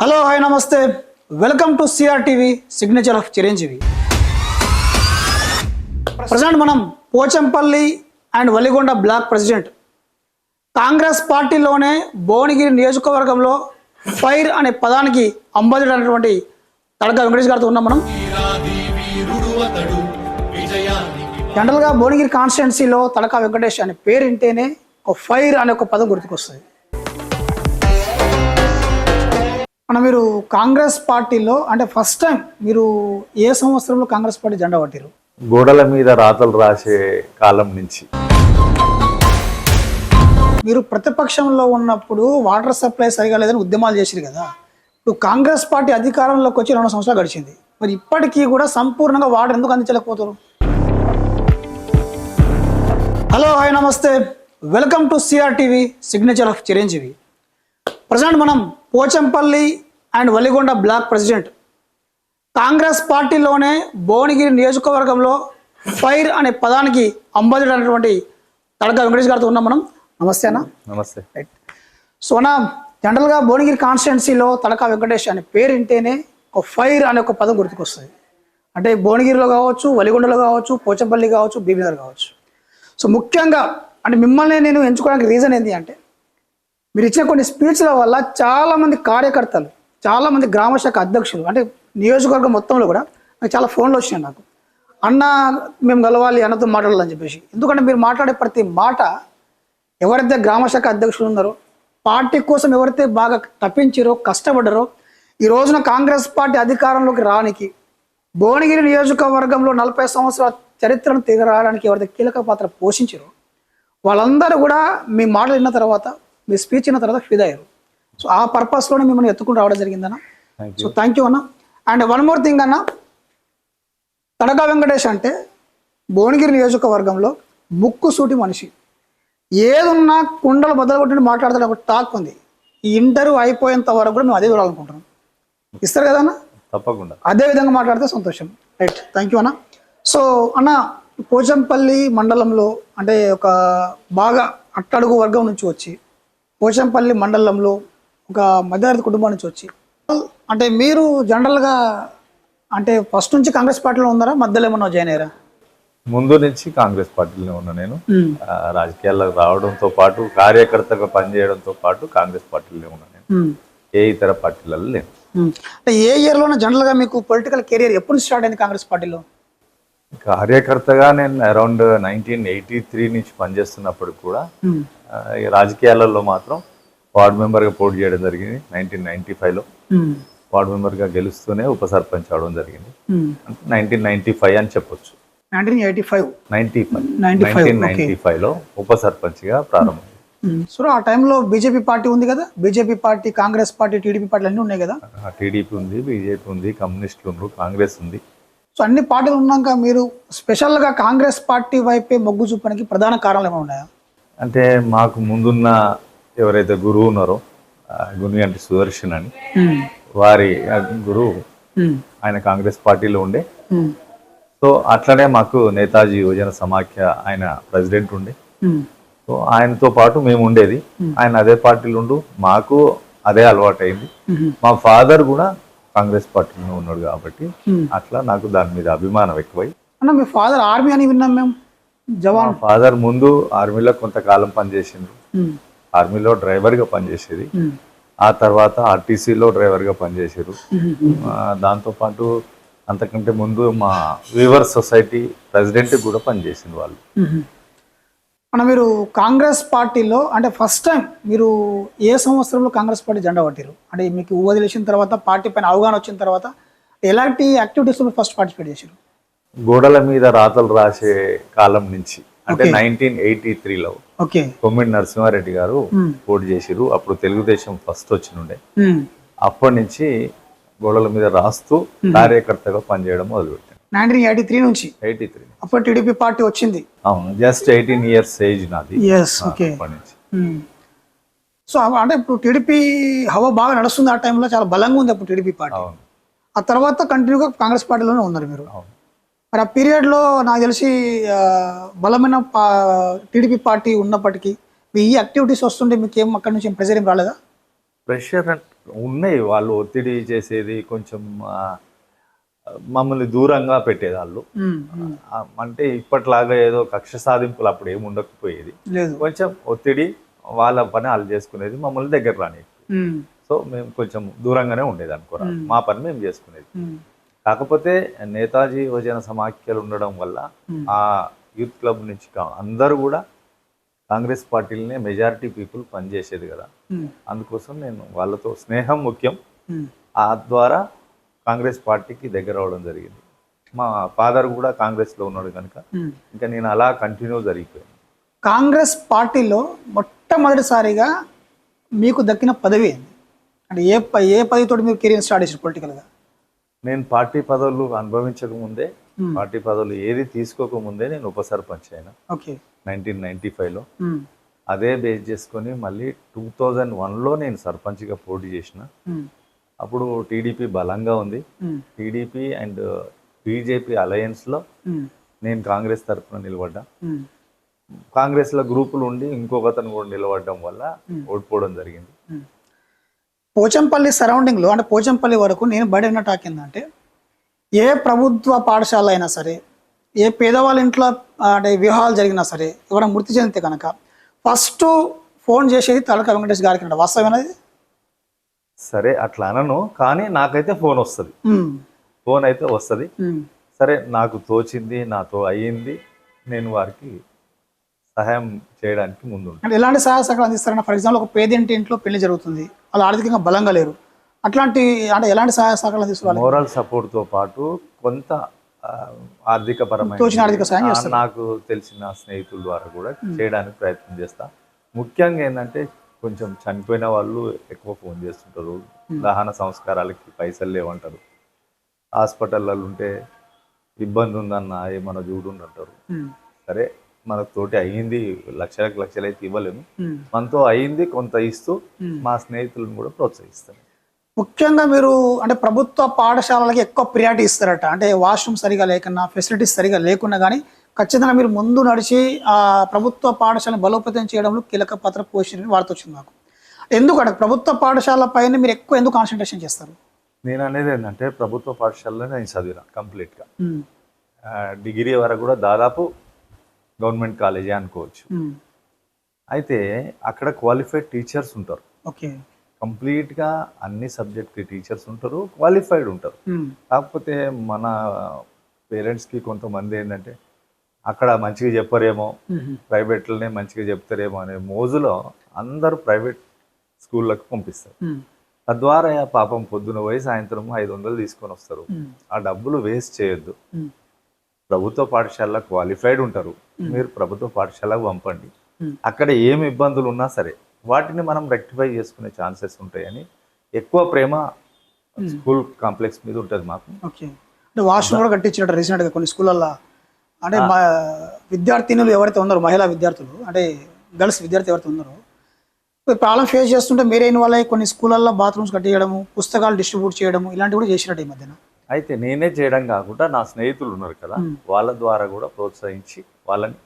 Hello hi namaste. Welcome to CR TV signature of Chiranjeevi present మనం Pochampally and Valigonda block president. Congress పార్టీలోనే భువనగిరి నియోజకవర్గంలో fire అనే పదానికి ambassador అనేటువంటి తడక వెంకటేష్ గారితో ఉన్నాం మనం. జనరల్గా భువనగిరి కాన్స్టిట్యున్సీలో తడక వెంకటేష్ అనే పేరు వింటేనే ఒక ఫైర్ అనే ఒక పదం గుర్తుకొస్తుంది. మన మీరు కాంగ్రెస్ పార్టీలో అంటే ఫస్ట్ టైం మీరు ఏ సంవత్సరంలో కాంగ్రెస్ పార్టీ జెండా పట్టారు గోడల మీద రాతలు రాసే కాలం నుంచి. మీరు ప్రతిపక్షంలో ఉన్నప్పుడు వాటర్ సప్లై సరిగా లేదని ఉద్యమాలు చేసిరు కదా. ఇప్పుడు కాంగ్రెస్ పార్టీ అధికారంలోకి వచ్చి రెండు సంవత్సరాలు గడిచింది. మరి ఇప్పటికీ కూడా సంపూర్ణంగా వాటర్ ఎందుకు అందించలేకపోతారు hello hi namaste. Welcome to CR TV signature of Chiranjeevi present మనం Pochampally and Valigonda block president. Congress పార్టీలోనే భువనగిరి నియోజకవర్గంలో ఫైర్ అనే పదానికి అంబాసిడర్ అనేటువంటి తడక వెంకటేష్ గారితో ఉన్నాం మనం. నమస్తే అన్న. నమస్తే. రైట్ సో అన్న జనరల్గా భువనగిరి కాన్స్టిట్యున్సీలో తడక వెంకటేష్ అనే పేరు వింటేనే ఒక ఫైర్ అనే ఒక పదం గుర్తుకొస్తుంది. అంటే భువనగిరిలో కావచ్చు వలిగొండలో కావచ్చు పోచంపల్లి కావచ్చు బీబీనగర్ కావచ్చు. సో ముఖ్యంగా అంటే మిమ్మల్ని నేను ఎంచుకోవడానికి రీజన్ ఏంటి అంటే మీరు ఇచ్చిన కొన్ని స్పీచ్ల వల్ల చాలామంది కార్యకర్తలు చాలామంది గ్రామ శాఖ అధ్యక్షులు అంటే నియోజకవర్గం మొత్తంలో కూడా నాకు చాలా ఫోన్లు వచ్చినాయి నాకు. అన్న మేము కలవాలి అన్నతో మాట్లాడాలని చెప్పేసి. ఎందుకంటే మీరు మాట్లాడే ప్రతి మాట ఎవరైతే గ్రామ శాఖ అధ్యక్షులు ఉన్నారో పార్టీ కోసం ఎవరైతే బాగా తప్పించారో కష్టపడ్డారో ఈ రోజున కాంగ్రెస్ పార్టీ అధికారంలోకి రానికి భువనగిరి నియోజకవర్గంలో నలభై సంవత్సరాల చరిత్రను తిరగరావడానికి ఎవరైతే కీలక పాత్ర పోషించారో వాళ్ళందరూ కూడా మీ మాటలు విన్న తర్వాత మీ స్పీచ్ విన్న తర్వాత ఫిదా అయ్యారు. సో ఆ పర్పస్లోనే మిమ్మల్ని ఎత్తుకుని రావడం జరిగిందన్న. సో థ్యాంక్ యూ అన్న. అండ్ వన్ మోర్ థింగ్ అన్న. తడకా వెంకటేష్ అంటే భువనగిరి నియోజకవర్గంలో ముక్కు సూటి మనిషి. ఏదున్నా కుండలు బద్దలు కొట్టి మాట్లాడతాడు ఒక టాక్ ఉంది. ఈ ఇంటర్వ్యూ అయిపోయేంత వరకు కూడా మేము అదే చూడాలనుకుంటున్నాం. ఇస్తారు కదా అన్న? తప్పకుండా. అదే విధంగా మాట్లాడితే సంతోషం. రైట్ థ్యాంక్ యూ అన్న. సో అన్న పోచంపల్లి మండలంలో అంటే ఒక బాగా అట్టడుగు వర్గం నుంచి వచ్చి పోచంపల్లి మండలంలో ఒక మధ్యతరగతి కుటుంబం నుంచి వచ్చి అంటే మీరు జనరల్గా అంటే ఫస్ట్ నుంచి కాంగ్రెస్ పార్టీలో ఉన్నారా? మధ్యలో ఏమన్నా జాయిన్ అయ్యారా? ముందు నుంచి కాంగ్రెస్ పార్టీలో ఉన్నా నేను. ఆ, రాజకీయాల్లోకి రావడంతో పాటు కార్యకర్తగా పనిచేయడంతో పాటు కాంగ్రెస్ పార్టీలో ఉన్నా నేను. ఏ ఇతర పార్టీలలో లేను. అంటే ఏ ఇయర్లోనే జనరల్గా మీకు పొలిటికల్ కెరియర్ ఎప్పుడు స్టార్ట్ అయింది కాంగ్రెస్ పార్టీలో? కార్యకర్తగా నేను అరౌండ్ నైన్టీన్ ఎయిటీ త్రీ నుంచి పనిచేస్తున్నప్పుడు కూడా రాజకీయాలలో మాత్రం వార్డ్ మెంబర్గా పోటీ చేయడం జరిగింది నైన్టీన్ నైన్టీ ఫైవ్లో. వార్డ్ మెంబర్గా గెలుస్తూనే ఉప సర్పంచ్ అవడం జరిగింది. నైన్టీన్ నైన్టీ ఫైవ్ అని చెప్పొచ్చు. Nineteen eighty five. Ninety five. 95, nineteen ninety ఫైవ్లో ఉప సర్పంచ్గా ప్రారంభం సో ఆ టైంలో బీజేపీ పార్టీ ఉంది కదా? BJP party Congress party TDP పార్టీలు అన్నీ ఉన్నాయి కదా? టీడీపీ ఉంది బీజేపీ ఉంది కమ్యూనిస్టులు ఉన్నారు కాంగ్రెస్ ఉంది. సో అన్ని పార్టీలు ఉన్నాక మీరు స్పెషల్గా కాంగ్రెస్ పార్టీ వైపే మొగ్గు చూపడానికి ప్రధాన కారణాలు ఏమైనా ఉన్నాయా? అంటే మాకు ముందున్న ఎవరైతే గురువు ఉన్నారో గురువు అంటే సుదర్శన్ అని. వారి గురువు ఆయన కాంగ్రెస్ పార్టీలో ఉండే. సో అట్లనే మాకు నేతాజీ యువజన సమాఖ్య ఆయన ప్రెసిడెంట్ ఉండే. సో ఆయనతో పాటు మేము ఉండేది. ఆయన అదే పార్టీలో ఉండు మాకు అదే అలవాటు అయింది మా ఫాదర్ కూడా కాంగ్రెస్ పార్టీలో ఉన్నాడు కాబట్టి అట్లా నాకు దాని మీద అభిమానం ఎక్కువై. అన్న మీ ఫాదర్ ఆర్మీ అని విన్నాం మేము జవాన్. ఫాదర్ ముందు ఆర్మీలో కొంతకాలం పనిచేసింది ఆర్మీలో డ్రైవర్గా పనిచేసేది. ఆ తర్వాత ఆర్టీసీలో డ్రైవర్గా పనిచేసారు. ఆ, దాంతోపాటు అంతకంటే ముందు మా వీవర్ సొసైటీ ప్రెసిడెంట్ కూడా పనిచేసింది వాళ్ళు. అన్న మీరు కాంగ్రెస్ పార్టీలో అంటే ఫస్ట్ టైం మీరు ఏ సంవత్సరంలో కాంగ్రెస్ పార్టీ జెండా పట్టారు అంటే మీకు వదిలేసిన తర్వాత పార్టీ పైన అవగాహన వచ్చిన తర్వాత ఎలాంటి యాక్టివిటీస్లో ఫస్ట్ పార్టిసిపేట్ చేశారు గోడల మీద రాతలు రాసే కాలం నుంచి అంటే నైన్టీన్ ఎయిటీ త్రీలో ఓకే. కొమ్మిడి నరసింహారెడ్డి గారు పోటీ చేసిరు అప్పుడు తెలుగుదేశం ఫస్ట్ వచ్చినుండే. అప్పటి నుంచి గోడల మీద రాస్తూ కార్యకర్తగా పనిచేయడం మొదలుపెట్టాను నైన్టీన్ ఎయిటీ త్రీ నుంచి. Eighty three. అప్పుడు టీడీపీ పార్టీ వచ్చింది. అవును జస్ట్ ఎయిటీన్ ఇయర్స్ ఏజ్ నాది. ఎస్ ఓకే సో అంటే ఇప్పుడు టీడీపీ హవా బాగా నడుస్తుంది ఆ టైంలో చాలా బలంగా ఉంది అప్పుడు టీడీపీ పార్టీ. ఆ తర్వాత కంటిన్యూగా కాంగ్రెస్ పార్టీలోనే ఉన్నారు మీరు. మరి ఆ పీరియడ్లో నాకు తెలిసి బలమైన టీడీపీ పార్టీ ఉన్నప్పటికీ మీ ఈ యాక్టివిటీస్ వస్తుంటే మీకు ఏం అక్కడి నుంచి ప్రెజర్ ఏం రాలేదా? ప్రెషర్ ఉన్నాయి వాళ్ళు ఒత్తిడి చేసేది కొంచెం మమ్మల్ని దూరంగా పెట్టేది వాళ్ళు ఉమ్, ఉమ్. ఆ, అంటే ఇప్పట్లాగా ఏదో కక్ష సాధింపులు అప్పుడు ఏమి ఉండకపోయేది. కొంచెం ఒత్తిడి వాళ్ళ పని వాళ్ళు చేసుకునేది మమ్మల్ని దగ్గర రాని సో మేము కొంచెం దూరంగానే ఉండేది అనుకోరా మా పని మేము చేసుకునేది. కాకపోతే నేతాజీ యువజన సమాఖ్యలు ఉండడం వల్ల ఆ యూత్ క్లబ్ నుంచి అందరూ కూడా కాంగ్రెస్ పార్టీలనే మెజారిటీ పీపుల్ పనిచేసేది కదా. అందుకోసం నేను వాళ్ళతో స్నేహం ముఖ్యం. ఆ ద్వారా కాంగ్రెస్ పార్టీకి దగ్గర అవడం జరిగింది. మా ఫాదర్ కూడా కాంగ్రెస్లో ఉన్నాడు కనుక. ఇంకా నేను అలా కంటిన్యూ జరిగిపోయాను. కాంగ్రెస్ పార్టీలో మొట్టమొదటిసారిగా మీకు దక్కిన పదవి ఏంది? అంటే ఏ ఏ పదవితో మీరు కెరీర్ స్టార్ట్ చేశారు పొలిటికల్గా? నేను పార్టీ పదవులు అనుభవించక ముందే Hmm. పార్టీ పదవులు ఏది తీసుకోక ముందే నేను ఉప సర్పంచ్ అయినా. ఓకే. నైన్టీన్ నైన్టీ ఫైవ్లో. అదే బేస్ చేసుకొని మళ్ళీ టూ థౌజండ్ వన్లో నేను సర్పంచ్గా పోటీ చేసిన. అప్పుడు టీడీపీ బలంగా ఉంది. టీడీపీ అండ్ బీజేపీ అలయన్స్లో నేను కాంగ్రెస్ తరఫున నిలబడ్డా. ఉమ్, కాంగ్రెస్లో గ్రూపులు ఉండి ఇంకొకతను కూడా నిలబడడం వల్ల ఓడిపోవడం జరిగింది. పోచంపల్లి సరౌండింగ్లో అంటే పోచంపల్లి వరకు నేను బడిన టాక్ ఏంటంటే ఏ ప్రభుత్వ పాఠశాల అయినా సరే ఏ పేదవాళ్ళ ఇంట్లో అంటే వివాహాలు జరిగినా సరే ఎవరైనా మృతి చెందితే కనుక ఫస్ట్ ఫోన్ చేసేది తలక వెంకటేష్ గారికి వాస్తవమైనది సరే అట్లా అనను కానీ నాకైతే ఫోన్ వస్తుంది. ఫోన్ అయితే వస్తుంది. సరే నాకు తోచింది నాతో అయ్యింది నేను వారికి సహాయం చేయడానికి ముందు అంటే ఎలాంటి సహాయ సహకారం అందిస్తారన్న ఫర్ ఎగ్జాంపుల్ ఒక పేదింటి ఇంట్లో పెళ్ళి జరుగుతుంది వాళ్ళు ఆర్థికంగా బలంగా లేరు. అట్లాంటి అంటే ఎలాంటి సహాయ సహకారం అందిస్తారు మోరల్ సపోర్ట్తో పాటు కొంత ఆర్థిక పరమైన ఆర్థిక ఆ, నాకు తెలిసిన స్నేహితుల ద్వారా కూడా చేయడానికి ప్రయత్నం చేస్తా. ముఖ్యంగా ఏంటంటే కొంచెం చనిపోయిన వాళ్ళు ఎక్కువ ఫోన్ చేస్తుంటారు. దహన సంస్కారాలకి పైసలు లేవంటారు. హాస్పిటల్లో ఉంటే ఇబ్బంది ఉందన్న ఏమన్నా చూడు అంటారు సరే మనకు తోటి అయ్యింది లక్షలకు లక్షలు అయితే ఇవ్వలేము. మనతో అయ్యింది కొంత ఇస్తూ మా స్నేహితులను కూడా ప్రోత్సహిస్తాను ముఖ్యంగా మీరు అంటే ప్రభుత్వ పాఠశాలలకి ఎక్కువ ప్రియారిటీ ఇస్తారట. అంటే వాష్రూమ్ సరిగా లేకున్నా ఫెసిలిటీస్ సరిగా లేకున్నా కానీ ఖచ్చితంగా మీరు ముందు నడిచి ఆ ప్రభుత్వ పాఠశాలను బలోపేతం చేయడంలో కీలక పాత్ర పోషించని వార్త వచ్చింది నాకు ఎందుకంటే ప్రభుత్వ పాఠశాల పైన మీరు ఎక్కువ ఎందుకు కాన్సన్ట్రేషన్ చేస్తారు? నేను అనేది ఏంటంటే ప్రభుత్వ పాఠశాలలో నేను చదివిన కంప్లీట్గా. డిగ్రీ వరకు కూడా దాదాపు గవర్నమెంట్ కాలేజే అనుకోవచ్చు. అయితే అక్కడ క్వాలిఫైడ్ టీచర్స్ ఉంటారు. ఓకే. కంప్లీట్గా అన్ని సబ్జెక్ట్కి టీచర్స్ ఉంటారు క్వాలిఫైడ్ ఉంటారు. కాకపోతే మన పేరెంట్స్కి కొంతమంది ఏంటంటే అక్కడ మంచిగా చెప్పరేమో ప్రైవేట్లోనే మంచిగా చెప్తారేమో అనే మోజులో అందరూ ప్రైవేట్ స్కూళ్ళకు పంపిస్తారు. తద్వారా పాపం పొద్దున పోయి సాయంత్రం ఐదు వందలు తీసుకొని వస్తారు. ఆ డబ్బులు వేస్ట్ చేయొద్దు. ప్రభుత్వ పాఠశాల క్వాలిఫైడ్ ఉంటారు. మీరు ప్రభుత్వ పాఠశాలకు పంపండి. అక్కడ ఏమి ఇబ్బందులు ఉన్నా సరే వాటిని మనం రెక్టిఫై చేసుకునే ఛాన్సెస్ ఉంటాయని ఎక్కువ ప్రేమ స్కూల్ కాంప్లెక్స్ మీద ఉంటుంది మాకు. వాష్రూమ్ కూడా కట్టించినట్టు రీసెంట్గా కొన్ని స్కూళ్ళల్లో అంటే మా విద్యార్థినులు ఎవరైతే ఉన్నారో మహిళా విద్యార్థులు అంటే గర్ల్స్ విద్యార్థి ఎవరైతే ఉన్నారో ప్రాబ్లం ఫేస్ చేస్తుంటే మీరైన వాళ్ళ కొన్ని స్కూళ్ళల్లో బాత్రూమ్స్ కట్టించడము పుస్తకాలు డిస్ట్రిబ్యూట్ చేయడము ఇలాంటివి కూడా చేసినట్టు ఈ మధ్యన. అయితే నేనే చేయడం కాకుండా నా స్నేహితులు ఉన్నారు కదా వాళ్ళ ద్వారా కూడా ప్రోత్సహించి వాళ్ళని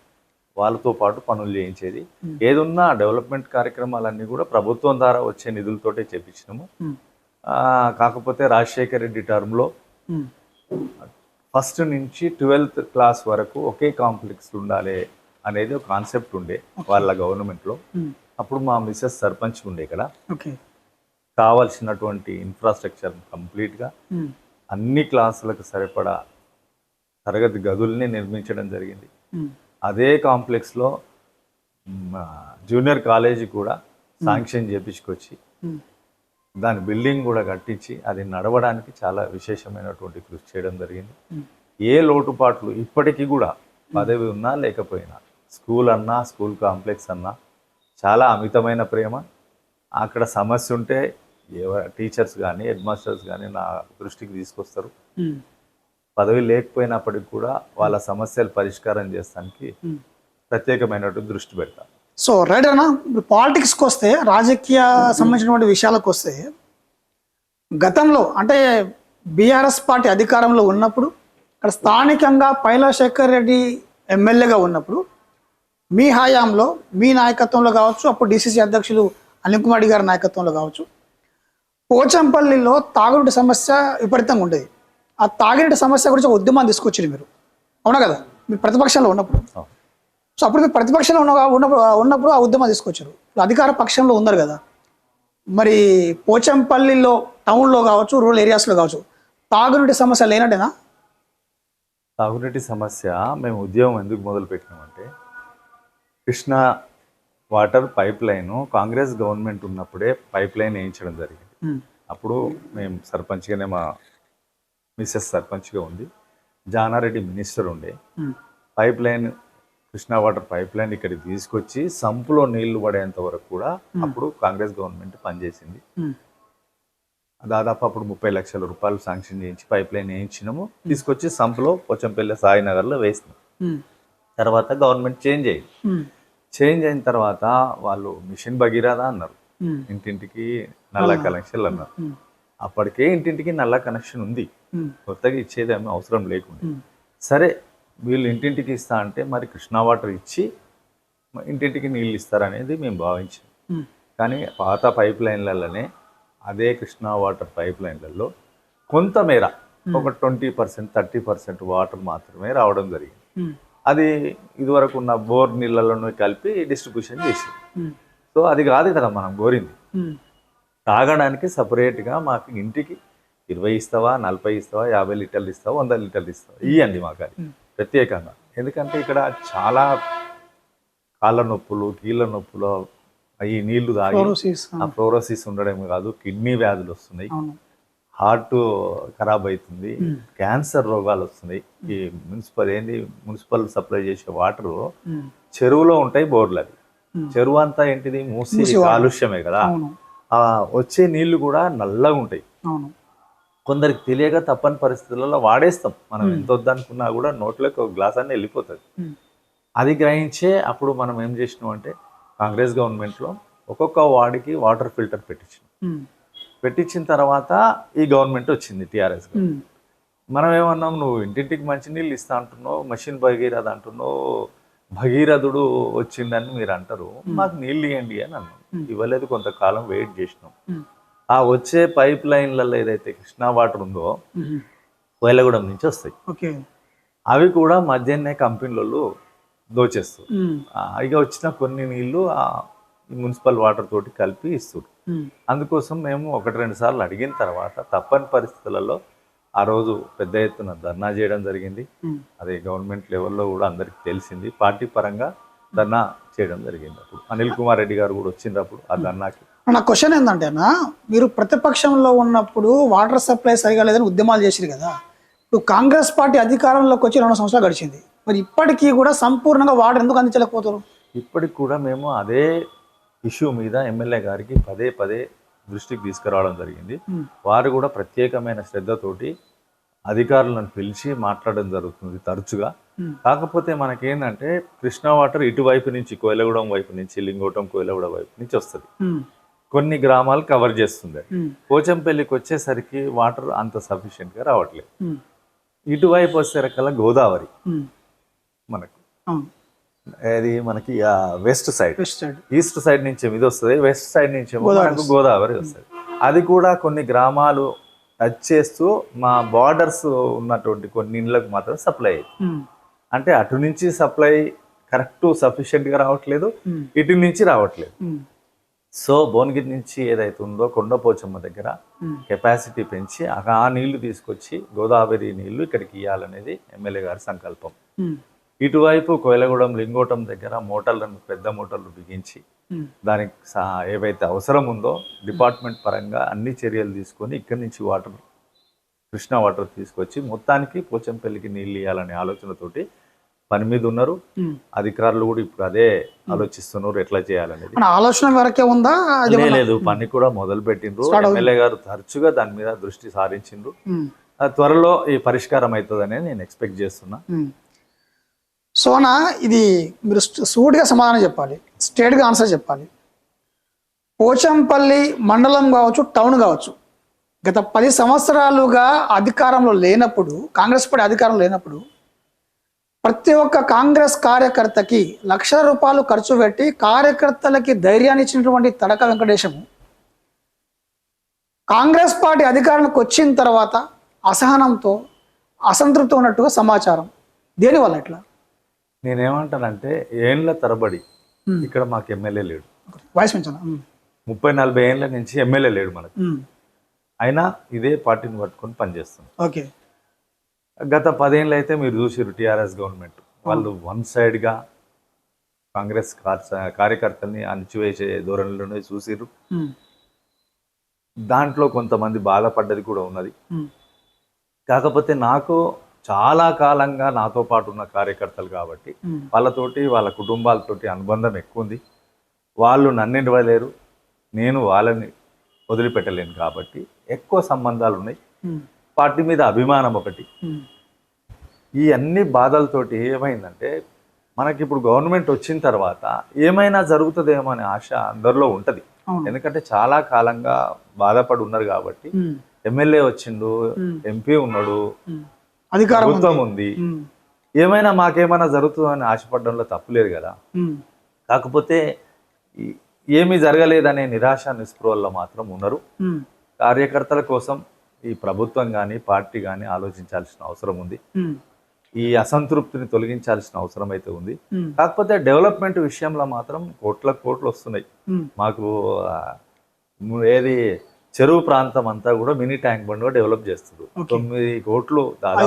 వాళ్ళతో పాటు పనులు చేయించేది. ఏదున్నా డెవలప్మెంట్ కార్యక్రమాలన్నీ కూడా ప్రభుత్వం ద్వారా వచ్చే నిధులతోటే చేపించినాము. కాకపోతే రాజశేఖర రెడ్డి టర్మ్లో ఫస్ట్ నుంచి ట్వెల్త్ క్లాస్ వరకు ఒకే కాంప్లెక్స్ ఉండాలి అనేది ఒక కాన్సెప్ట్ ఉండే వాళ్ళ గవర్నమెంట్లో. అప్పుడు మా మిస్సెస్ సర్పంచ్ ఉండే ఇక్కడ. కావాల్సినటువంటి ఇన్ఫ్రాస్ట్రక్చర్ కంప్లీట్గా అన్ని క్లాసులకు సరిపడా తరగతి గదుల్ని నిర్మించడం జరిగింది. అదే కాంప్లెక్స్లో మ్, జూనియర్ కాలేజీ కూడా శాంక్షన్ చేపించుకొచ్చి దాని బిల్డింగ్ కూడా కట్టించి అది నడవడానికి చాలా విశేషమైనటువంటి కృషి చేయడం జరిగింది. ఏ లోటుపాట్లు ఇప్పటికీ కూడా పదవి ఉన్నా లేకపోయినా స్కూల్ అన్నా స్కూల్ కాంప్లెక్స్ అన్నా చాలా అమితమైన ప్రేమ. అక్కడ సమస్య ఉంటే ఎవ- టీచర్స్ కానీ హెడ్ మాస్టర్స్ కానీ నా దృష్టికి తీసుకొస్తారు. పదవి లేకపోయినప్పటికి కూడా వాళ్ళ సమస్యలు పరిష్కారం చేస్తానికి. ప్రత్యేకమైనటువంటి దృష్టి పెడతాను సో రైట్ అన్న ఇప్పుడు పాలిటిక్స్కి వస్తే రాజకీయ సంబంధించినటువంటి విషయాలకు వస్తే గతంలో అంటే బీఆర్ఎస్ పార్టీ అధికారంలో ఉన్నప్పుడు ఇక్కడ స్థానికంగా పైలాశేఖర్ రెడ్డి ఎమ్మెల్యేగా ఉన్నప్పుడు మీ హయాంలో మీ నాయకత్వంలో కావచ్చు అప్పుడు డిసిసి అధ్యక్షులు అనిల్ కుమార్ గారి నాయకత్వంలో కావచ్చు పోచంపల్లిలో తాగునీటి సమస్య విపరీతంగా ఉండేది. ఆ తాగునీటి సమస్య గురించి ఒక ఉద్యమాన్ని తీసుకొచ్చింది మీరు. అవునా కదా? మీరు ప్రతిపక్షంలో ఉన్నప్పుడు. సో అప్పుడు మీరు ప్రతిపక్షంలో ఉన్న ఉన్నప్పుడు ఉన్నప్పుడు ఆ ఉద్యమం తీసుకొచ్చారు. అధికార పక్షంలో ఉన్నారు కదా. మరి పోచంపల్లిలో టౌన్లో కావచ్చు రూరల్ ఏరియాస్లో కావచ్చు తాగునీటి సమస్య లేనట్టేనా? తాగునీటి సమస్య మేము ఉద్యమం ఎందుకు మొదలు పెట్టినామంటే Krishna water pipe line Congress government ఉన్నప్పుడే పైప్ లైన్ వేయించడం జరిగింది. అప్పుడు మేము సర్పంచ్గానే మా మిస్సెస్ సర్పంచ్గా ఉంది జానారెడ్డి మినిస్టర్ ఉండే pipe line Krishna water pipe line ఇక్కడికి తీసుకొచ్చి సంపులో నీళ్ళు పడేంత వరకు కూడా అప్పుడు కాంగ్రెస్ గవర్నమెంట్ పనిచేసింది. దాదాపు అప్పుడు ముప్పై లక్షల రూపాయలు శాంక్షన్ చేయించి పైప్ లైన్ వేయించినాము. తీసుకొచ్చి సంపులో పోచంపల్లి సాయినగర్లో వేసినాం. తర్వాత గవర్నమెంట్ చేంజ్ అయ్యింది చేంజ్ అయిన తర్వాత వాళ్ళు మిషన్ భగీరథ అన్నారు. ఇంటింటికి నల్ల కనెక్షన్లు అన్నారు. అప్పటికే ఇంటింటికి నల్ల కనెక్షన్ ఉంది. కొత్తగా ఇచ్చేది ఏమీ అవసరం లేకుండా. సరే వీళ్ళు ఇంటింటికి ఇస్తా అంటే మరి కృష్ణా వాటర్ ఇచ్చి ఇంటింటికి నీళ్ళు ఇస్తారనేది మేము భావించాం. కానీ పాత పైప్ లైన్లలోనే అదే కృష్ణా వాటర్ పైప్ లైన్లలో కొంతమేర ఒక twenty percent thirty percent water మాత్రమే రావడం జరిగింది. అది ఇదివరకు ఉన్న బోర్ నీళ్ళలోనే కలిపి డిస్ట్రిబ్యూషన్ చేసింది. సో అది కాదు కదా మనం కోరింది. తాగడానికి సపరేట్గా మాకు ఇంటికి ఇరవై ఇస్తావా నలభై ఇస్తావా యాభై లీటర్లు ఇస్తావా వంద లీటర్లు ఇస్తావా? ఇవ్వండి మాకు అది. ప్రత్యేకంగా. ఎందుకంటే ఇక్కడ చాలా కాళ్ళ నొప్పులు కీళ్ళ నొప్పులు ఈ నీళ్ళు తాగి ఫ్లోరోసిస్ ఆ ఫ్లోరోసిస్ ఉండడం కాదు కిడ్నీ వ్యాధులు వస్తున్నాయి. హార్ట్ ఖరాబ్ అవుతుంది క్యాన్సర్ రోగాలు వస్తున్నాయి. ఈ మున్సిపల్ ఏంది మున్సిపల్ సప్లై చేసే వాటర్. చెరువులో ఉంటాయి బోర్లు అది చెరువు అంతా ఏంటిది మూసి కాలుష్యమే కదా. ఆ వచ్చే నీళ్ళు కూడా నల్లగా ఉంటాయి. కొందరికి తెలియక తప్పని పరిస్థితులలో వాడేస్తాం. మనం ఎంత వద్దనుకున్నా కూడా నోట్లోకి ఒక గ్లాస్ అన్నీ వెళ్ళిపోతుంది. అది గ్రహించే అప్పుడు మనం ఏం చేసినాం అంటే కాంగ్రెస్ గవర్నమెంట్లో ఒక్కొక్క వార్డుకి వాటర్ ఫిల్టర్ పెట్టించినాం. ఉమ్. పెట్టించిన తర్వాత ఈ గవర్నమెంట్ వచ్చింది టీఆర్ఎస్. మనం ఏమన్నాం నువ్వు ఇంటింటికి మంచినీళ్ళు ఇస్తా అంటున్నావు మషిన్ భగీరథ అంటున్నావు భగీరథుడు వచ్చిందని మీరు అంటారు మాకు నీళ్ళు ఇవ్వండి అని అన్నాం. ఇవ్వలేదు కొంతకాలం వెయిట్ చేసినాం. ఆ వచ్చే పైప్ లైన్లలో ఏదైతే కృష్ణా వాటర్ ఉందో. కోయలగూడెం నుంచి వస్తాయి. ఓకే. అవి కూడా మధ్యాహ్నే కంపెనీలలో దోచేస్తారు. ఇక వచ్చిన కొన్ని నీళ్ళు ఆ మున్సిపల్ వాటర్ తోటి కలిపి ఇస్తారు. అందుకోసం మేము ఒకటి రెండు సార్లు అడిగిన తర్వాత తప్పని పరిస్థితులలో ఆ రోజు పెద్ద ఎత్తున ధర్నా చేయడం జరిగింది. అది గవర్నమెంట్ లెవెల్లో కూడా అందరికి తెలిసింది. పార్టీ పరంగా ధర్నా చేయడం జరిగింది అప్పుడు. అనిల్ కుమార్ రెడ్డి గారు కూడా వచ్చినప్పుడు ఆ ధర్నాకి. నా క్వశ్చన్ ఏంటంటే అన్న మీరు ప్రతిపక్షంలో ఉన్నప్పుడు వాటర్ సప్లై సరిగా లేదని ఉద్యమాలు చేసిరు కదా ఇప్పుడు కాంగ్రెస్ పార్టీ అధికారంలోకి వచ్చి రెండు సంవత్సరాలు గడిచింది మరి ఇప్పటికీ కూడా సంపూర్ణంగా వాటర్ ఎందుకు అందించలేకపోతారు ఇప్పటికి కూడా మేము అదే ఇష్యూ మీద ఎమ్మెల్యే గారికి పదే పదే దృష్టికి తీసుకురావడం జరిగింది. వారు కూడా ప్రత్యేకమైన శ్రద్ధతోటి అధికారులను పిలిచి మాట్లాడడం జరుగుతుంది తరచుగా. కాకపోతే మనకేంటంటే కృష్ణా వాటర్ ఇటువైపు నుంచి కోయలగూడెం వైపు నుంచి లింగోటం కోయలగూడెం వైపు నుంచి వస్తుంది. కొన్ని గ్రామాలు కవర్ చేస్తుంది. పోచంపల్లికి వచ్చేసరికి వాటర్ అంత సఫిషియెంట్గా రావట్లేదు. ఇటువైపు వచ్చేసరికల్లా గోదావరి. మనకు అది మనకి వెస్ట్ సైడ్. ఈస్ట్ సైడ్ నుంచి ఇది వస్తుంది? వెస్ట్ సైడ్ నుంచి మనకు గోదావరి వస్తుంది. అది కూడా కొన్ని గ్రామాలు టచ్ చేస్తూ మా బార్డర్స్ ఉన్నటువంటి కొన్ని ఇళ్ళకు మాత్రం సప్లై అయ్యింది. అంటే అటు నుంచి సప్లై కరెక్ట్ సఫిషియెంట్గా రావట్లేదు. ఉమ్. ఇటు నుంచి రావట్లేదు. సో భువనగిరి నుంచి ఏదైతే ఉందో కొండపోచమ్మ దగ్గర. కెపాసిటీ పెంచి ఆ నీళ్ళు తీసుకొచ్చి గోదావరి నీళ్ళు ఇక్కడికి ఇవ్వాలనేది ఎమ్మెల్యే గారి సంకల్పం. ఇటువైపు కోయలగూడెం లింగోటం దగ్గర మోటార్లను పెద్ద మోటార్లు బిగించి. దానికి ఏవైతే అవసరం ఉందో డిపార్ట్మెంట్ పరంగా అన్ని చర్యలు తీసుకొని ఇక్కడి నుంచి వాటర్ కృష్ణా వాటర్ తీసుకొచ్చి మొత్తానికి పోచంపల్లికి నీళ్ళు ఇవ్వాలనే ఆలోచనతోటి పని మీద ఉన్నారు. అధికారులు కూడా ఇప్పుడు అదే ఆలోచిస్తున్నారు ఎట్లా చేయాలనేది. మన ఆలోచన వరకే ఉందా? లేదు పని కూడా మొదలు పెట్టిండ్రు ఎమ్మెల్యే గారు తరచుగా దాని మీద దృష్టి సారించిండ్రు. త్వరలో ఈ పరిష్కారం అవుతుందని నేను ఎక్స్పెక్ట్ చేస్తున్నా. సోనా ఇది మీరు స్ట్- సూటిగా సమాధానం చెప్పాలి. స్ట్రేట్గా ఆన్సర్ చెప్పాలి. పోచంపల్లి మండలం కావచ్చు టౌన్ కావచ్చు. గత పది సంవత్సరాలుగా అధికారంలో లేనప్పుడు కాంగ్రెస్ పార్టీ అధికారంలో లేనప్పుడు ప్రతి ఒక్క కాంగ్రెస్ కార్యకర్తకి లక్షల రూపాయలు ఖర్చు పెట్టి కార్యకర్తలకి ధైర్యాన్ని ఇచ్చినటువంటి తడక వెంకటేశము. కాంగ్రెస్ పార్టీ అధికారంలోకి వచ్చిన తర్వాత అసహనంతో అసంతృప్తి ఉన్నట్టుగా సమాచారం. దేనివల్ల ఇట్లా? నేనేమంటానంటే ఏండ్ల తరబడి ఇక్కడ మాకు ఎమ్మెల్యే లేడు. వాయిస్ ముప్పై నలభై ఏళ్ళ నుంచి ఎమ్మెల్యే లేడు మనకు. అయినా ఇదే పార్టీని పట్టుకొని పనిచేస్తుంది ఓకే. గత పదేళ్ళు అయితే మీరు చూసిరు టీఆర్ఎస్ గవర్నమెంట్. వాళ్ళు వన్ సైడ్గా కాంగ్రెస్ కార్- కార్యకర్తల్ని అణిచివేసే ధోరణిలోనే చూసిరు దాంట్లో కొంతమంది బాధపడ్డది కూడా ఉన్నది. కాకపోతే నాకు చాలా కాలంగా నాతో పాటు ఉన్న కార్యకర్తలు కాబట్టి వాళ్ళతోటి వాళ్ళ కుటుంబాలతోటి అనుబంధం ఎక్కువ ఉంది వాళ్ళు నన్ను ఇవ్వలేరు నేను వాళ్ళని వదిలిపెట్టలేను కాబట్టి ఎక్కువ సంబంధాలు ఉన్నాయి పార్టీ మీద అభిమానం ఒకటి. ఈ అన్ని బాధలతోటి ఏమైందంటే మనకి ఇప్పుడు గవర్నమెంట్ వచ్చిన తర్వాత ఏమైనా జరుగుతుందేమో అనే ఆశ అందరిలో ఉంటుంది. ఎందుకంటే చాలా కాలంగా బాధపడి ఉన్నారు కాబట్టి ఎమ్మెల్యే వచ్చిండు. ఎంపీ ఉన్నాడు. ప్రభుత్వం ఉంది. ఏమైనా మాకేమైనా జరుగుతుందని ఆశపడడంలో తప్పులేదు కదా. కాకపోతే ఏమీ జరగలేదనే నిరాశ నిస్పృహల్లో మాత్రం ఉన్నారు. కార్యకర్తల కోసం ఈ ప్రభుత్వం కానీ పార్టీ కానీ ఆలోచించాల్సిన అవసరం ఉంది. ఈ అసంతృప్తిని తొలగించాల్సిన అవసరం అయితే ఉంది. ఉమ్, కాకపోతే డెవలప్మెంట్ విషయంలో మాత్రం కోట్ల కోట్లు వస్తున్నాయి. ఉమ్, మాకు ఏది చెరువు ప్రాంతం అంతా కూడా మినీ ట్యాంక్ బండ్ డెవలప్ చేస్తుంది. తొమ్మిది కోట్లు దాదాపు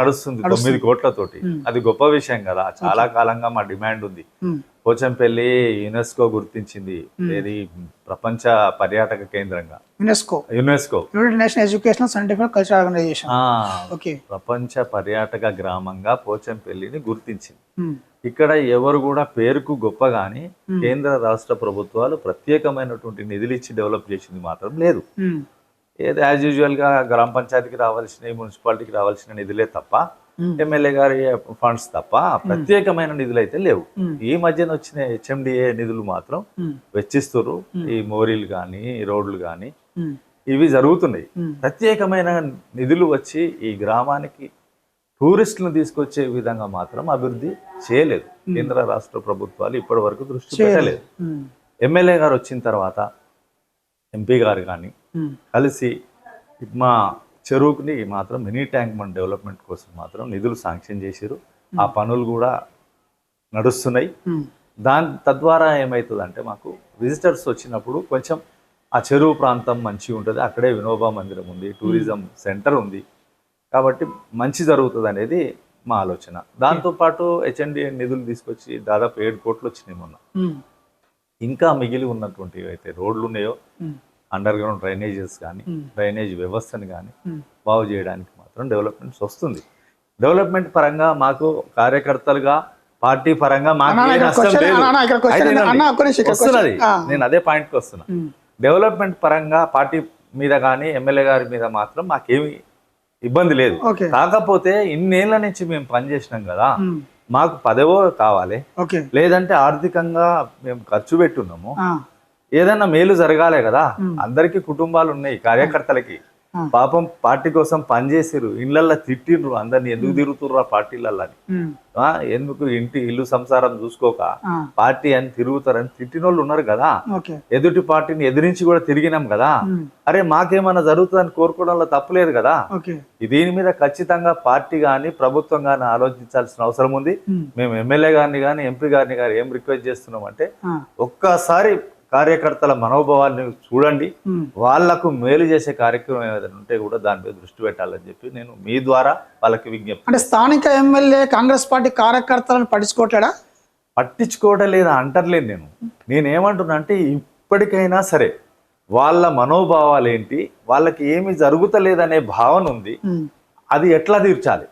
నడుస్తుంది తొమ్మిది కోట్లతోటి. అది గొప్ప విషయం కదా. చాలా కాలంగా మా డిమాండ్ ఉంది. పోచంపల్లి యునెస్కో గుర్తించింది. ఏది? ప్రపంచ పర్యాటక కేంద్రంగా. UNESCO. UNESCO. United Nation Educational Scientific Culture Organization okay. ప్రపంచ పర్యాటక గ్రామంగా పోచంపల్లిని గుర్తించింది. ఇక్కడ ఎవరు కూడా పేరుకు గొప్ప కానీ కేంద్ర రాష్ట్ర ప్రభుత్వాలు ప్రత్యేకమైనటువంటి నిధులు ఇచ్చి డెవలప్ చేసింది మాత్రం లేదు. ఏది యాజ్ యూజువల్గా గ్రామ పంచాయతీకి రావాల్సిన మున్సిపాలిటీకి రావాల్సిన నిధులే తప్ప. ఎమ్మెల్యే గారి ఫండ్స్ తప్ప ప్రత్యేకమైన నిధులు అయితే లేవు. ఈ మధ్యన వచ్చిన హెచ్ఎండిఏ నిధులు మాత్రం వెచ్చిస్తున్నారు ఈ మోరీలు కానీ రోడ్లు కానీ ఇవి జరుగుతున్నాయి. ప్రత్యేకమైన నిధులు వచ్చి ఈ గ్రామానికి టూరిస్టులను తీసుకొచ్చే విధంగా మాత్రం అభివృద్ధి చేయలేదు. కేంద్ర రాష్ట్ర ప్రభుత్వాలు ఇప్పటి వరకు దృష్టి పెట్టలేదు. ఎమ్మెల్యే గారు వచ్చిన తర్వాత ఎంపీ గారు కానీ కలిసి మా చెరువుని మాత్రం మినీ ట్యాంక్ బండ్ డెవలప్మెంట్ కోసం మాత్రం నిధులు శాంక్షన్ చేశారు ఆ పనులు కూడా నడుస్తున్నాయి. దాని తద్వారా ఏమవుతుందంటే మాకు విజిటర్స్ వచ్చినప్పుడు కొంచెం ఆ చెరువు ప్రాంతం మంచిగా ఉంటుంది. అక్కడే వినోబా మందిరం ఉంది టూరిజం సెంటర్ ఉంది. కాబట్టి మంచి జరుగుతుంది అనేది మా ఆలోచన. దాంతోపాటు హెచ్ఎండి నిధులు తీసుకొచ్చి దాదాపు ఏడు కోట్లు వచ్చినాయి మొన్న. ఇంకా మిగిలి ఉన్నటువంటి అయితే రోడ్లు ఉన్నాయో అండర్ గ్రౌండ్ డ్రైనేజెస్ కానీ. డ్రైనేజ్ వ్యవస్థను కానీ బాగు చేయడానికి మాత్రం డెవలప్మెంట్స్ వస్తుంది. డెవలప్మెంట్ పరంగా మాకు కార్యకర్తలుగా పార్టీ పరంగా మాకు నష్టం లేదు. వస్తున్నది. నేను అదే పాయింట్కి వస్తున్నా. డెవలప్మెంట్ పరంగా పార్టీ మీద కానీ ఎమ్మెల్యే గారి మీద మాత్రం మాకేమి ఇబ్బంది లేదు. కాకపోతే ఇన్నేళ్ళ నుంచి మేము పనిచేసినాం కదా. మాకు పదవో కావాలి. లేదంటే ఆర్థికంగా మేము ఖర్చు పెట్టున్నాము. ఆ, ఏదన్నా మేలు జరగాలే కదా. అందరికి కుటుంబాలు ఉన్నాయి కార్యకర్తలకి. పాపం పార్టీ కోసం పనిచేసిరు ఇళ్ళల్లో తిట్టిండ్రు అందరిని ఎందుకు తిరుగుతుర్రు ఆ పార్టీలల్లో అని. ఉమ్, ఆ ఎందుకు ఇంటి ఇల్లు సంసారం చూసుకోక పార్టీ అని తిరుగుతారని తిట్టిన వాళ్ళు ఉన్నారు కదా. ఎదుటి పార్టీని ఎదిరించి కూడా తిరిగినాం కదా. అరే మాకేమన్నా జరుగుతుందని కోరుకోవడంలో తప్పులేదు కదా. దీని మీద ఖచ్చితంగా పార్టీ కానీ ప్రభుత్వం కానీ ఆలోచించాల్సిన అవసరం ఉంది. మేము. ఎమ్మెల్యే గారిని కానీ ఎంపీ గారిని కానీ ఏం రిక్వెస్ట్ చేస్తున్నాం అంటే ఒక్కసారి కార్యకర్తల మనోభావాన్ని చూడండి. వాళ్ళకు మేలు చేసే కార్యక్రమం ఏదైనా ఉంటే కూడా దాని మీద దృష్టి పెట్టాలని చెప్పి నేను మీ ద్వారా వాళ్ళకి విజ్ఞప్తి అంటే స్థానిక ఎమ్మెల్యే కాంగ్రెస్ పార్టీ కార్యకర్తలను పట్టించుకోవట్లేడా? పట్టించుకోవడం లేదా అంటర్లేదు నేను. నేనేమంటున్నా అంటే ఇప్పటికైనా సరే వాళ్ళ మనోభావాలు ఏంటి వాళ్ళకి ఏమి జరుగుతలేదనే భావన ఉంది. అది ఎట్లా తీర్చాలి.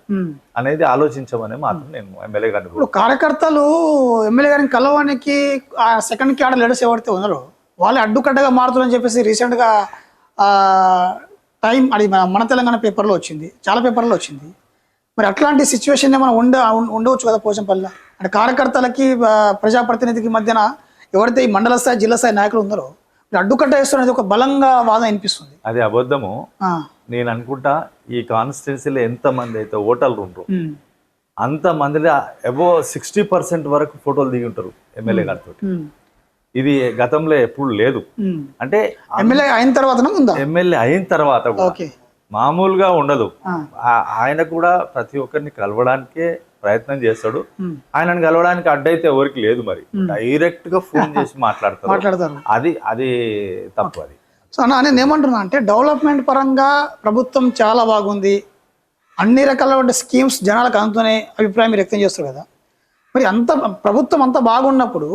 అనేది ఆలోచించమని మాత్రం నేను ఎమ్మెల్యే గారిని ఇప్పుడు కార్యకర్తలు ఎమ్మెల్యే గారిని కలవడానికి ఆ సెకండ్ క్యాడర్ లీడర్స్ ఎవరైతే ఉన్నారో వాళ్ళు అడ్డుకట్టగా మారుతున్నారని చెప్పేసి రీసెంట్గా టైం అది మన- మన తెలంగాణ పేపర్లో వచ్చింది. చాలా పేపర్లో వచ్చింది. మరి అట్లాంటి సిచ్యువేషన్ ఏమైనా ఉండ ఉండవచ్చు కదా పోచంపల్లిలో? అంటే కార్యకర్తలకి ప్రజాప్రతినిధికి మధ్యన ఎవరైతే ఈ మండల స్థాయి జిల్లా స్థాయి నాయకులు ఉన్నారో అడ్డుకట్ట వేస్తున్నది ఒక బలంగా వాదన వినిపిస్తుంది. అది అబద్ధము. నేను అనుకుంటా ఈ కాన్స్టిట్యున్సీలో ఎంతమంది అయితే ఓటర్లు ఉండరు ఉమ్, అంత మందిలో అబో సిక్స్టీ పర్సెంట్ వరకు ఫోటోలు దిగి ఉంటారు ఎమ్మెల్యే గారితో ఇది గతంలో ఎప్పుడు లేదు. అంటే ఎమ్మెల్యే అయిన తర్వాత ఉందా ఎమ్మెల్యే అయిన తర్వాత మామూలుగా ఉండదు. ఆయన కూడా ప్రతి ఒక్కరిని కలవడానికే ప్రయత్నం చేస్తాడు. ఆయనను కలవడానికి అడ్డైతే ఎవరికి లేదు మరి. డైరెక్ట్గా ఫోన్ చేసి మాట్లాడతారు. అది అది తప్పు అది. సో అన్న నేను ఏమంటున్నా అంటే డెవలప్మెంట్ పరంగా ప్రభుత్వం చాలా బాగుంది. అన్ని రకాల స్కీమ్స్ జనాలకు అందుతూనే అభిప్రాయం మీరు వ్యక్తం చేస్తారు కదా. మరి అంత ప్రభుత్వం అంత బాగున్నప్పుడు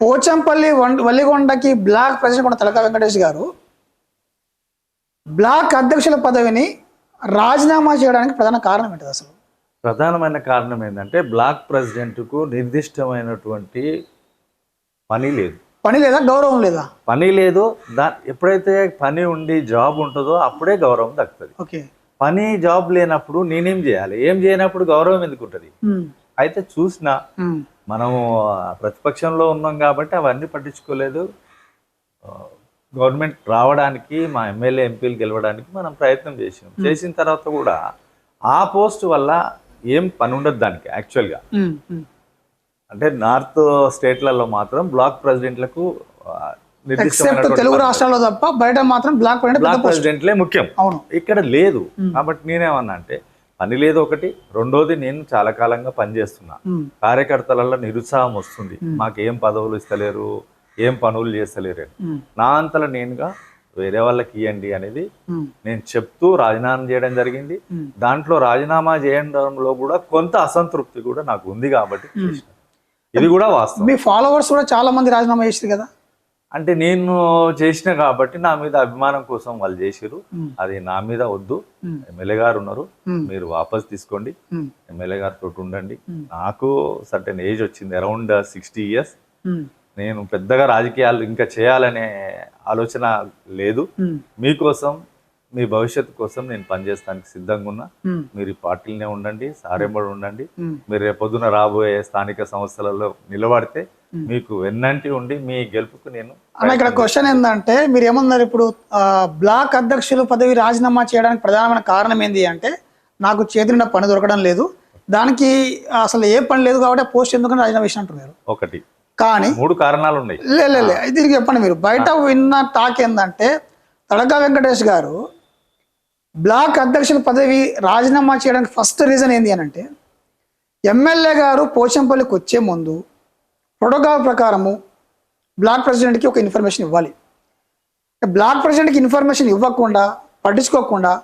పోచంపల్లి వల్లిగొండకి బ్లాక్ ప్రెసిడెంట్ ఉన్న తలకా వెంకటేష్ గారు బ్లాక్ అధ్యక్షుల పదవిని రాజీనామా చేయడానికి ప్రధాన కారణం ఏంటిది అసలు? ప్రధానమైన కారణం ఏంటంటే బ్లాక్ ప్రెసిడెంట్కు నిర్దిష్టమైనటువంటి పని లేదు. పని లేదా గౌరవం లేదా? పని లేదు. దా ఎప్పుడైతే పని ఉండి జాబ్ ఉంటుందో అప్పుడే గౌరవం దక్కుతుంది. ఓకే. పని జాబ్ లేనప్పుడు నేనేం చేయాలి? ఏం చేయనప్పుడు గౌరవం ఎందుకు ఉంటుంది? అయితే చూసిన మనము ప్రతిపక్షంలో ఉన్నాం కాబట్టి అవన్నీ పట్టించుకోలేదు. గవర్నమెంట్ రావడానికి మా ఎమ్మెల్యే ఎంపీలు గెలవడానికి మనం ప్రయత్నం చేసినాం. చేసిన తర్వాత కూడా ఆ పోస్ట్ వల్ల ఏం పని ఉండదు దానికి యాక్చువల్గా. అంటే నార్త్ స్టేట్లలో మాత్రం బ్లాక్ ప్రెసిడెంట్లకు ఎక్సెప్ట్ తెలుగు రాష్ట్రాల్లో తప్ప బయట మాత్రం బ్లాక్ బ్లాక్ ప్రెసిడెంట్లే ముఖ్యం. అవును. ఇక్కడ లేదు. కాబట్టి నేనేమన్నా అంటే పని లేదు ఒకటి రెండోది నేను చాలా కాలంగా పనిచేస్తున్నా. కార్యకర్తలలో నిరుత్సాహం వస్తుంది. మాకు ఏం పదవులు ఇస్తలేరు ఏం పనులు చేస్తలేరు అని. నా అంతలో నేనుగా వేరే వాళ్ళకి ఇవ్వండి అనేది నేను చెప్తూ రాజీనామా చేయడం జరిగింది. దాంట్లో రాజీనామా చేయడంలో కూడా కొంత అసంతృప్తి కూడా నాకు ఉంది కాబట్టి. ఇది కూడా వాస్తవం. మీ ఫాలోవర్స్ కూడా చాలా మంది రాజీనామా చేసారు కదా? అంటే నేను చేసిన కాబట్టి నా మీద అభిమానం కోసం వాళ్ళు చేసిరు. అది నా మీద వద్దు. ఎమ్మెల్యే గారు ఉన్నారు. మీరు వాపస్ తీసుకోండి. ఎమ్మెల్యే గారితో ఉండండి. నాకు సర్టెన్ ఏజ్ వచ్చింది అరౌండ్ సిక్స్టీ ఇయర్స్ నేను పెద్దగా రాజకీయాలు ఇంకా చేయాలనే ఆలోచన లేదు. మీకోసం మీ భవిష్యత్తు కోసం నేను పనిచేస్తానికి సిద్ధంగా ఉన్నా. మీరు ఈ పార్టీలనే ఉండండి సారెంబడి ఉండండి. మీరు రేపొద్దున రాబోయే స్థానిక సంస్థలలో నిలబడితే మీకు వెన్నంటి ఉండి మీ గెలుపుకు నేను ఇక్కడ క్వశ్చన్ ఏంటంటే మీరు ఏమన్నారు ఇప్పుడు బ్లాక్ అధ్యక్షులు పదవి రాజీనామా చేయడానికి ప్రధానమైన కారణం ఏంటి అంటే నాకు చేతిన పని దొరకడం లేదు. దానికి అసలు ఏ పని లేదు కాబట్టి పోస్ట్ ఎందుకని రాజీనామా చేసిన అంటున్నారు ఒకటి. కానీ మూడు కారణాలు ఉన్నాయి. లే లే, లే ఇది తిరిగి చెప్పండి మీరు. బయట విన్న టాక్ ఏంటంటే తడకా వెంకటేష్ గారు బ్లాక్ అధ్యక్షుల పదవి రాజీనామా చేయడానికి ఫస్ట్ రీజన్ ఏంటి అని అంటే ఎమ్మెల్యే గారు పోచంపల్లికి వచ్చే ముందు ప్రోటోకాల్ ప్రకారము బ్లాక్ ప్రెసిడెంట్కి ఒక ఇన్ఫర్మేషన్ ఇవ్వాలి. బ్లాక్ ప్రెసిడెంట్కి ఇన్ఫర్మేషన్ ఇవ్వకుండా పట్టించుకోకుండా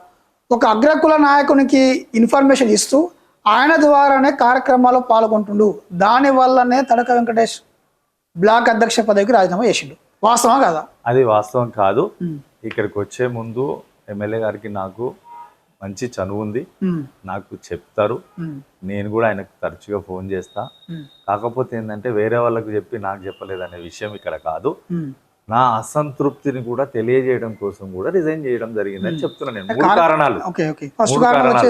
ఒక అగ్రకుల నాయకునికి ఇన్ఫర్మేషన్ ఇస్తూ ఆయన ద్వారానే కార్యక్రమాల్లో పాల్గొంటుండు. దాని వల్లనే తడక వెంకటేష్ బ్లాక్ అధ్యక్ష పదవికి రాజీనామా చేసిండు. వాస్తవా కదా? అది వాస్తవం కాదు. ఇక్కడికి వచ్చే ముందు ఎమ్మెల్యే గారికి నాకు మంచి చనువు ఉంది. నాకు చెప్తారు. నేను కూడా ఆయనకు తరచుగా ఫోన్ చేస్తా. కాకపోతే ఏంటంటే వేరే వాళ్ళకి చెప్పి నాకు చెప్పలేదనే విషయం ఇక్కడ కాదు. నా అసంతృప్తిని కూడా తెలియజేయడం కోసం కూడా రిజైన్ చేయడం జరిగిందని చెప్తున్నా నేను. మూడు కారణాలు. మూడు కారణం కారణాలు.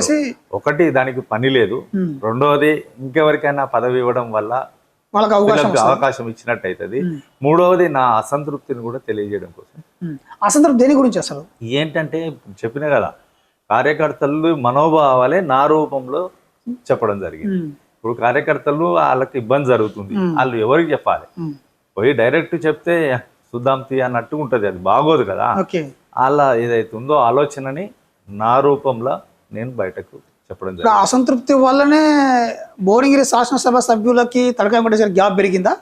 ఒకటి దానికి పని లేదు. రెండవది ఇంకెవరికైనా పదవి ఇవ్వడం వల్ల వాళ్ళకి అవకాశం ఇచ్చినట్టు అవుతుంది మూడవది నా అసంతృప్తిని కూడా తెలియజేయడం కోసం. అసంతృప్తి దేని గురించి అసలు? ఏంటంటే చెప్పిన కదా కార్యకర్తలు మనోభావాలే నా రూపంలో చెప్పడం జరిగింది. ఇప్పుడు కార్యకర్తలు వాళ్ళకి ఇబ్బంది జరుగుతుంది. వాళ్ళు ఎవరికి చెప్పాలి? పోయి డైరెక్ట్ చెప్తే సుద్దాం తీ అన్నట్టు ఉంటుంది. అది బాగోదు కదా. వాళ్ళ ఏదైతే ఉందో ఆలోచనని నా రూపంలో నేను బయటకు చెప్పడం అసంతృప్తి వల్లనే భువనగిరి శాసనసభ సభ్యులకి తలకాయ వెంకటేశ్వర గ్యాప్ పెరిగిందా?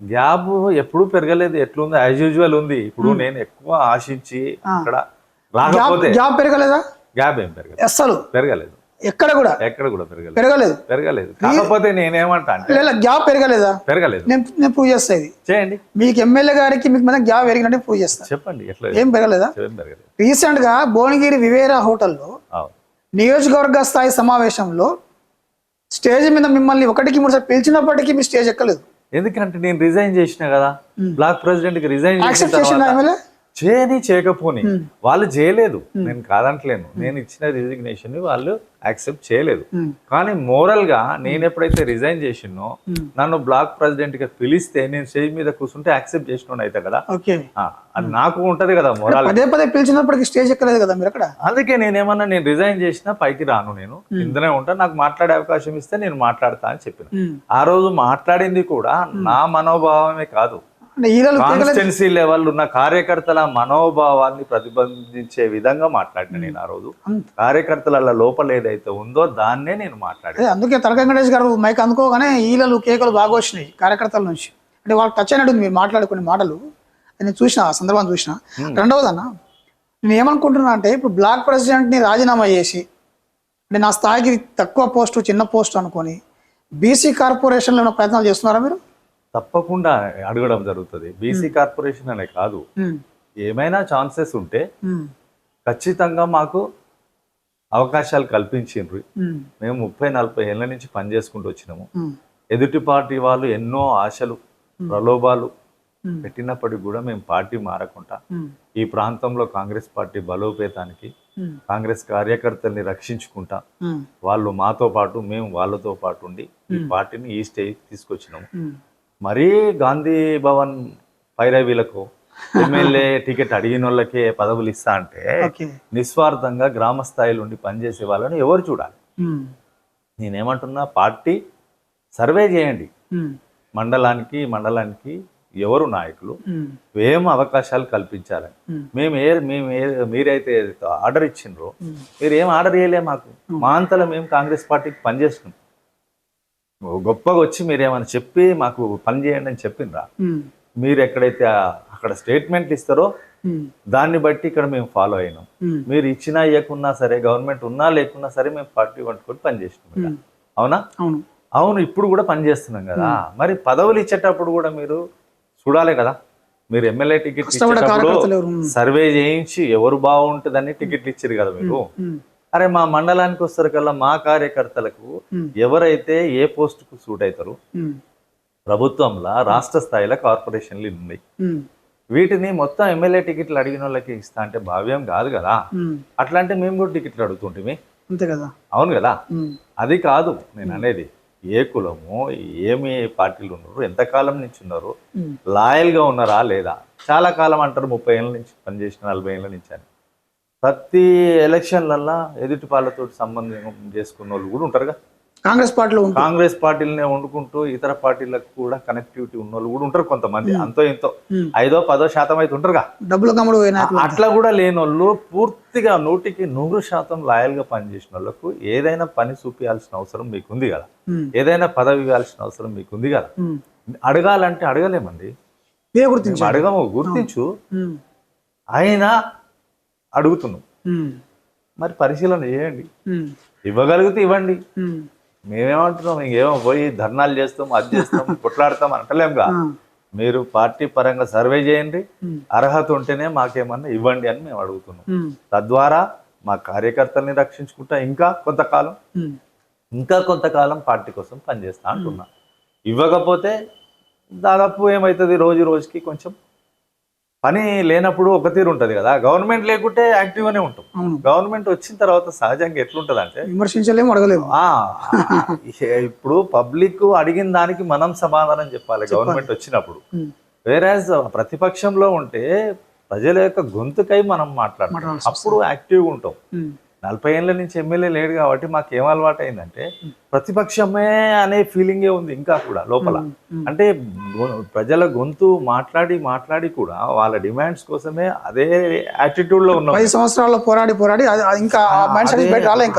గ్యాప్ ఎప్పుడు పెరగలేదు. ఎట్లుంది? యాజ్ యూజువల్ ఉంది. ఇప్పుడు నేను ఎక్కువ ఆశించి అక్కడ రాకపోతే గ్యాప్ పెరగలేదా? గ్యాప్ ఏం పెరగలేదు. అస్సలు. పెరగలేదు. ఎక్కడ కూడా? ఎక్కడ కూడా పెరగలేదు. పెరగలేదు. పెరగలేదు. కాకపోతే నేనేమంటా అంటే లేదా గ్యాప్ పెరగలేదా? పెరగలేదు. నేను నేను ప్రూవ్ చేస్తా ఇది. చేయండి. మీకు ఎమ్మెల్యే గారికి మీకు మీద గ్యాప్ పెరిగినట్టు ప్రూవ్ చేస్తా. చెప్పండి. ఎట్లా ఏం పెరగలేదా? ఏం పెరగలేదు. రీసెంట్గా భువనగిరి వివేరా హోటల్లో. నియోజకవర్గ స్థాయి సమావేశంలో స్టేజ్ మీద మిమ్మల్ని ఒకటికి మూడు సార్లు పిలిచినప్పటికీ మీ స్టేజ్ ఎక్కలేదు. ఎందుకంటే నేను రిజైన్ చేసిన కదా. బ్లాక్ ప్రెసిడెంట్కి రిజైన్ యాక్సెప్ట్ చేసిన చేయని చేయకపోని వాళ్ళు చేయలేదు. నేను కాదంటలేను. నేను ఇచ్చిన రిజిగ్నేషన్ వాళ్ళు యాక్సెప్ట్ చేయలేదు. కానీ మోరల్గా నేను ఎప్పుడైతే రిజైన్ చేసినో నన్ను బ్లాక్ ప్రెసిడెంట్గా పిలిస్తే నేను స్టేజ్ మీద కూర్చుంటే యాక్సెప్ట్ చేసిన అయితే కదా? అది నాకు ఉంటది కదా మొరాల్ పదే పిలిచినప్పటికీ స్టేజ్ ఎక్కలేదు కదా మీరు అక్కడ? అందుకే నేనేమన్నా నేను రిజైన్ చేసినా పైకి రాను నేను. ఇందనే ఉంటా. నాకు మాట్లాడే అవకాశం ఇస్తే నేను మాట్లాడతా అని చెప్పిన. ఆ రోజు మాట్లాడింది కూడా నా మనోభావమే కాదు. కాన్స్టెన్సీ లెవెల్ ఉన్న కార్యకర్తల మనోభావాన్ని ప్రతిబంధించే విధంగా మాట్లాడిన నేను ఆ రోజు. కార్యకర్తల లోపల ఏదైతే ఉందో దాన్నే నేను మాట్లాడాను. అదే అందుకే తలక వెంకటేష్ గారు మైక్ అందుకోగానే ఈలలు కేకలు బాగా వచ్చినాయి కార్యకర్తల నుంచి. అంటే వాళ్ళకి టచ్ అయినట్టు మీరు మాట్లాడుకునే మాటలు. నేను చూసిన ఆ సందర్భాన్ని చూసిన. రెండవది అన్న నేను ఏమనుకుంటున్నా అంటే ఇప్పుడు బ్లాక్ ప్రెసిడెంట్ని రాజీనామా చేసి అంటే నా స్థాయికి తక్కువ పోస్టు చిన్న పోస్ట్ అనుకొని బీసీ కార్పొరేషన్లో ప్రయత్నాలు చేస్తున్నారా మీరు? తప్పకుండా అడగడం జరుగుతుంది. బీసీ కార్పొరేషన్ అనే కాదు. ఏమైనా ఛాన్సెస్ ఉంటే ఖచ్చితంగా మాకు అవకాశాలు కల్పించిండ్రు. మేము ముప్పై నలభై ఏళ్ళ నుంచి పనిచేసుకుంటూ వచ్చినాము. ఎదుటి పార్టీ వాళ్ళు ఎన్నో ఆశలు ప్రలోభాలు పెట్టినప్పటికీ కూడా మేము పార్టీ మారకుండా ఈ ప్రాంతంలో కాంగ్రెస్ పార్టీ బలోపేతానికి కాంగ్రెస్ కార్యకర్తల్ని రక్షించుకుంటా వాళ్ళు మాతో పాటు మేము వాళ్ళతో పాటు ఉండి ఈ పార్టీని ఈ స్టేజ్ తీసుకొచ్చినాము. మరీ గాంధీ భవన్ పైరవీలకు ఎమ్మెల్యే టికెట్ అడిగిన వాళ్ళకే పదవులు ఇస్తా అంటే నిస్వార్థంగా గ్రామ స్థాయిలో ఉండి పనిచేసే వాళ్ళని ఎవరు చూడాలి? నేనేమంటున్నా పార్టీ సర్వే చేయండి. మండలానికి మండలానికి ఎవరు నాయకులు? ఏం అవకాశాలు కల్పించాలని. మేము ఏ మేము ఏ మీరైతే ఆర్డర్ ఇచ్చిండ్రో మీరు ఏం ఆర్డర్ చేయలే మాకు. మా అంతలో మేము కాంగ్రెస్ పార్టీకి పనిచేస్తున్నాం. గొప్పగా వచ్చి మీరేమైనా చెప్పి మాకు పని చేయండి అని చెప్పిండ్రా. మీరు ఎక్కడైతే అక్కడ స్టేట్మెంట్ ఇస్తారో దాన్ని బట్టి ఇక్కడ మేము ఫాలో అయినాం. మీరు ఇచ్చినా ఇవ్వకున్నా సరే గవర్నమెంట్ ఉన్నా లేకున్నా సరే మేము పార్టీ పట్టుకొని పనిచేసినాం అవునా? అవును. అవును ఇప్పుడు కూడా పనిచేస్తున్నాం కదా. మరి పదవులు ఇచ్చేటప్పుడు కూడా మీరు చూడాలి కదా. మీరు ఎమ్మెల్యే టికెట్ ఇచ్చేటప్పుడు? సర్వే చేయించి ఎవరు బాగుంటుందని టికెట్లు ఇచ్చారు కదా మీరు. అరే మా మండలానికి వస్తారు కల్లా మా కార్యకర్తలకు ఎవరైతే ఏ పోస్ట్కు సూట్ అవుతారు ప్రభుత్వంలో రాష్ట్ర స్థాయిలో కార్పొరేషన్లు ఉన్నాయి వీటిని మొత్తం ఎమ్మెల్యే టికెట్లు అడిగిన వాళ్ళకి ఇస్తా అంటే భావ్యం కాదు కదా. అట్లా అంటే మేము కూడా టికెట్లు అడుగుతుంటే అంతే కదా. అవును కదా. అది కాదు నేను అనేది. ఏ కులము ఏమి పార్టీలు ఉన్నారు ఎంతకాలం నుంచి ఉన్నారు లాయల్గా ఉన్నారా లేదా? చాలా కాలం అంటారు ముప్పై ఏళ్ళ నుంచి పనిచేసిన నలభై ఏళ్ళ నుంచి అని. ప్రతి ఎలక్షన్లల్లో ఎదుటి వాళ్ళతో సంబంధం చేసుకున్న వాళ్ళు కూడా ఉంటారుగా. కాంగ్రెస్ పార్టీలో కాంగ్రెస్ పార్టీలనే వండుకుంటూ ఇతర పార్టీలకు కూడా కనెక్టివిటీ ఉన్న వాళ్ళు కూడా ఉంటారు కొంతమంది. అంతో ఇంతో. ఐదో పదో శాతం అయితే ఉంటారుగా. డబ్బులు కమ్ముడు అట్లా కూడా లేని వాళ్ళు పూర్తిగా నూటికి నూరు శాతం లాయల్గా పనిచేసిన వాళ్ళకు ఏదైనా పని చూపించాల్సిన అవసరం మీకు ఉంది కదా ఏదైనా పదవి ఇవ్వాల్సిన అవసరం మీకు ఉంది కదా. అడగాలంటే అడగలేమండి. అడగము గుర్తించు. అయినా అడుగుతున్నాం. మరి పరిశీలన చేయండి. ఇవ్వగలిగితే ఇవ్వండి. మేమేమంటున్నాం ఇంకేమో పోయి ధర్నాలు చేస్తాం అది చేస్తాం కొట్లాడతాం అంటలేంగా మీరు పార్టీ పరంగా సర్వే చేయండి. అర్హత ఉంటేనే మాకేమన్నా ఇవ్వండి అని మేము అడుగుతున్నాం. తద్వారా మా కార్యకర్తల్ని రక్షించుకుంటా ఇంకా కొంతకాలం ఇంకా కొంతకాలం పార్టీ కోసం పనిచేస్తా అంటున్నా. ఇవ్వకపోతే దాదాపు ఏమవుతుంది రోజు రోజుకి కొంచెం పని లేనప్పుడు ఒక తీరు ఉంటుంది కదా. గవర్నమెంట్ లేకుంటే యాక్టివ్గానే ఉంటాం. గవర్నమెంట్ వచ్చిన తర్వాత సహజంగా ఎట్లుంటుంది అంటే విమర్శించలేము అడగలేము. ఆ, ఇప్పుడు పబ్లిక్ అడిగిన దానికి మనం సమాధానం చెప్పాలి గవర్నమెంట్ వచ్చినప్పుడు. వేరేజ్ ప్రతిపక్షంలో ఉంటే ప్రజల యొక్క గొంతుకై మనం మాట్లాడతాం. అప్పుడు యాక్టివ్గా ఉంటాం. నలభై ఏళ్ళ నుంచి ఎమ్మెల్యే లేడు కాబట్టి మాకు ఏం అలవాటు అయిందంటే ప్రతిపక్షమే అనే ఫీలింగే ఉంది ఇంకా కూడా లోపల. అంటే ప్రజల గొంతు మాట్లాడి మాట్లాడి కూడా వాళ్ళ డిమాండ్స్ కోసమే అదే యాటిట్యూడ్లో ఉన్నాం. పది సంవత్సరాల్లో పోరాడి పోరాడి ఇంకా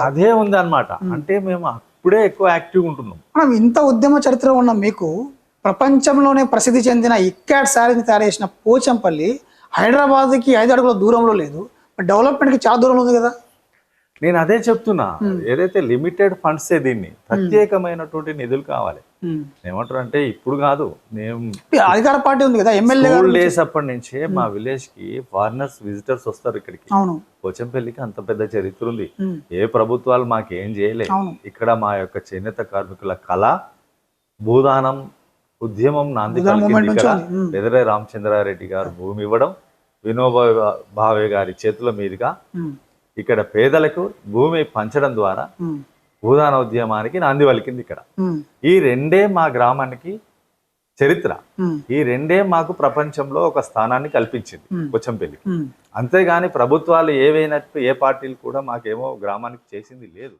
అదే ఉంది అనమాట అంటే మేము అప్పుడే ఎక్కువ యాక్టివ్ ఉంటున్నాం. మనం ఇంత ఉద్యమ చరిత్ర ఉన్న మీకు ప్రపంచంలోనే ప్రసిద్ధి చెందిన ఇక్కాట్ శారీని తయారు చేసిన పోచంపల్లి హైదరాబాద్కి ఐదు అడుగుల దూరంలో లేదు. డెవలప్మెంట్కి చాలా దూరంలో ఉంది కదా. నేను అదే చెప్తున్నా. ఏదైతే లిమిటెడ్ ఫండ్సే దీన్ని ప్రత్యేకమైనటువంటి నిధులు కావాలి. ఏమంటారు అంటే ఇప్పుడు కాదు నేను అధికార పార్టీ ఉంది కదా ఎమ్మెల్యే డేస్ అప్పటి నుంచే మా విలేజ్కి ఫారినర్స్ విజిటర్స్ వస్తారు ఇక్కడికి. పోచంపల్లికి అంత పెద్ద చరిత్ర ఉంది. ఏ ప్రభుత్వాలు మాకేం చేయలే. అవును. ఇక్కడ మా యొక్క చేనేత కార్మికుల కళ భూదానం ఉద్యమం నాంది. బెదరే రామచంద్రారెడ్డి గారు భూమి ఇవ్వడం వినోబా భావే గారి చేతుల మీదుగా ఇక్కడ పేదలకు భూమి పంచడం ద్వారా భూదాన ఉద్యమానికి నాంది పలికింది ఇక్కడ. ఈ రెండే మా గ్రామానికి చరిత్ర. ఈ రెండే మాకు ప్రపంచంలో ఒక స్థానాన్ని కల్పించింది కొచ్చంపల్లికి ఉమ్. అంతేగాని ప్రభుత్వాలు ఏవైనట్టు ఏ పార్టీలు కూడా మాకేమో గ్రామానికి చేసింది లేదు.